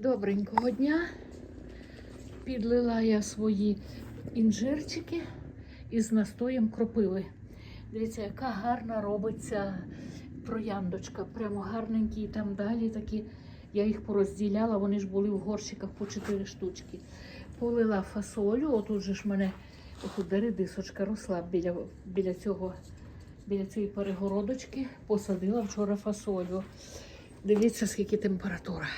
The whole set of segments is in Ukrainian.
Добренького дня. Підлила я свої інжирчики із настоєм кропиви. Дивіться, яка гарна робиться трояндочка. Прямо гарненькі і там далі такі. Я їх порозділяла, вони ж були в горщиках по 4 штучки. Полила фасолю, отут же ж мене отут росла біля, біля цього, біля цієї перегородочки. Посадила вчора фасолю. Дивіться, скільки температура.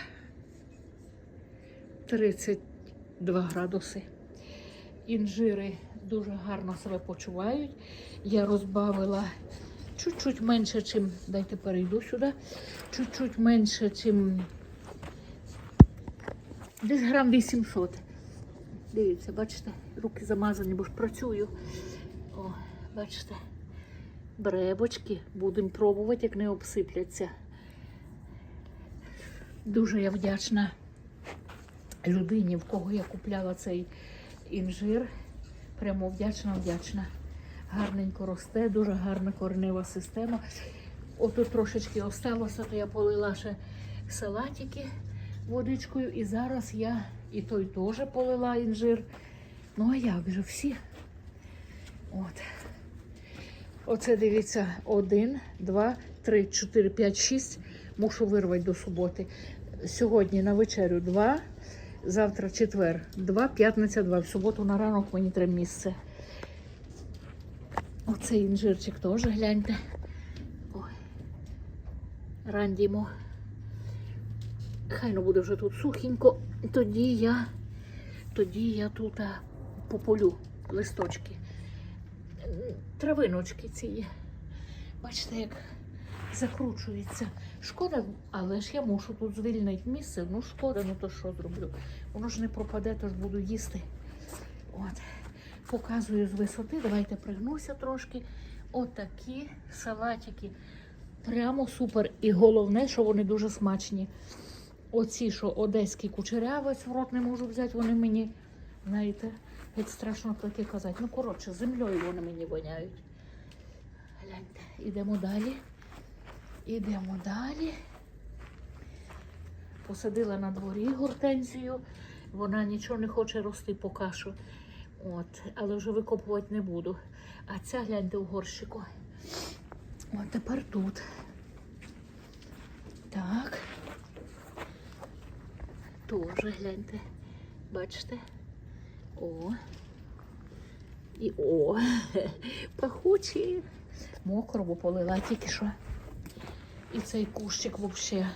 32 градуси. Інжири дуже гарно себе почувають. Я розбавила чуть-чуть менше, чим. Дайте перейду сюди. Чуть-чуть менше, чим десь грам 800. Дивіться, бачите, руки замазані, бо ж працюю. О, бачите, бребочки. Будемо пробувати, як не обсипляться. Дуже я вдячна людині, в кого я купляла цей інжир. Прямо вдячна, вдячна. Гарненько росте, дуже гарна коренева система. Отут трошечки осталося, то я полила ще салатики водичкою. І зараз я і той теж полила інжир. Ну а як же всі? От. Оце дивіться, один, два, три, чотири, п'ять, шість. Мушу вирвати до суботи. Сьогодні на вечерю два, завтра четвер, два, п'ятниця, два. В суботу на ранок мені треба місце. Оцей інжирчик теж гляньте. Ой. Рандімо. Хай ну буде вже тут сухенько. Тоді я, тоді я тут а, пополю листочки. Травиночки ці. Бачите, як закручується. Шкода, але ж я мушу тут звільнити місце. Ну шкода, ну то що зроблю? Воно ж не пропаде, то ж буду їсти. От. Показую з висоти. Давайте пригнуся трошки. Отакі салатики. Прямо супер. І головне, що вони дуже смачні. Оці, що одеський кучерявець в рот не можу взяти, вони мені, знаєте, геть страшно таке казати. Ну, коротше, землею вони мені воняють. Гляньте, ідемо далі. Ідемо далі. Посадила на дворі гортензію. Вона нічого не хоче рости поки що. От, але вже викопувати не буду. А ця гляньте в горщику. От тепер тут. Так. Тоже гляньте. Бачите? О. І о, пахучі. Мокро, бо полила тільки що. І цей кущик взагалі